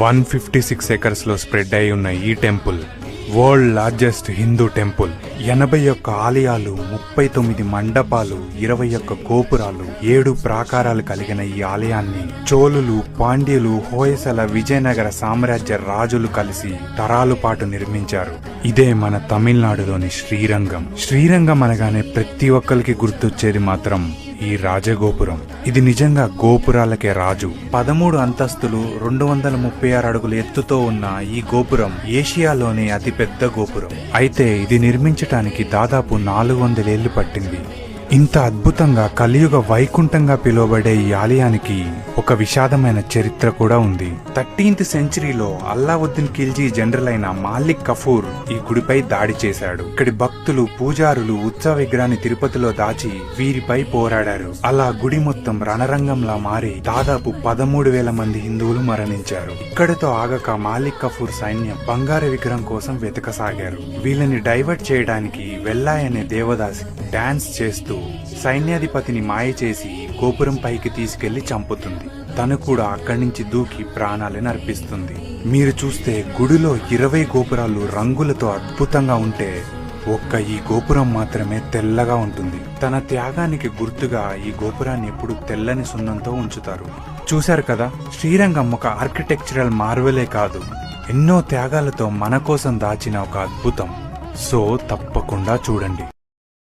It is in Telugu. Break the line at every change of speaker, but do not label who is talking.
వన్ ఫిఫ్టీ సిక్స్ ఎకర్స్లో స్ప్రెడ్ అయి ఉన్న ఈ temple world largest Hindu temple. ఎనభై ఒక్క ఆలయాలు ముప్పై తొమ్మిది మండపాలు ఇరవై ఒక్క గోపురాలు ఏడు ప్రాకారాలు కలిగిన ఈ ఆలయాన్ని చోళులు పాండ్యులు హోయసల విజయనగర సామ్రాజ్య రాజులు కలిసి తరాలు పాటు నిర్మించారు. ఇదే మన తమిళనాడులోని శ్రీరంగం. శ్రీరంగం అనగానే ప్రతి ఒక్కరికి గుర్తొచ్చేది మాత్రం ఈ రాజగోపురం. ఇది నిజంగా గోపురాలకే రాజు. పదమూడు అంతస్తులు రెండు వందల ముప్పై ఆరు అడుగుల ఎత్తుతో ఉన్న ఈ గోపురం ఏషియాలోనే అతిపెద్ద గోపురం. అయితే ఇది నిర్మించటానికి దాదాపు నాలుగు వందలేళ్ళు పట్టింది. ఇంత అద్భుతంగా కలియుగ వైకుంఠంగా పిలువబడే ఈ ఆలయానికి ఒక విషాదమైన చరిత్ర కూడా ఉంది. థర్టీన్త్ సెంచరీలో అల్లావుద్దీన్ ఖిల్జీ జనరల్ అయిన మాలిక్ కఫూర్ ఈ గుడిపై దాడి చేశాడు. ఇక్కడి భక్తులు పూజారులు ఉత్సవ విగ్రహాన్ని తిరుపతిలో దాచి వీరిపై పోరాడారు. అలా గుడి మొత్తం రణరంగంలా మారి దాదాపు పదమూడు వేల మంది హిందువులు మరణించారు. ఇక్కడితో ఆగక మాలిక్ కఫూర్ సైన్యం బంగారు విగ్రహం కోసం వెతకసాగారు. వీళ్ళని డైవర్ట్ చేయడానికి వెల్లాయ్ అనే దేవదాసి డాన్స్ చేస్తూ సైన్యాధిపతిని మాయ చేసి గోపురం పైకి తీసుకెళ్ళి చంపుతుంది. తను కూడా అక్కడి నుంచి దూకి ప్రాణాలను అర్పిస్తుంది. మీరు చూస్తే గుడిలో ఇరవై గోపురాలు రంగులతో అద్భుతంగా ఉంటే ఒక్క ఈ గోపురం మాత్రమే తెల్లగా ఉంటుంది. తన త్యాగానికి గుర్తుగా ఈ గోపురాన్ని ఎప్పుడు తెల్లని సున్నంతో ఉంచుతారు. చూశారు కదా శ్రీరంగం ఒక ఆర్కిటెక్చరల్ మార్వెలే కాదు. ఎన్నో త్యాగాలతో మన కోసం దాచిన ఒక అద్భుతం. సో తప్పకుండా చూడండి.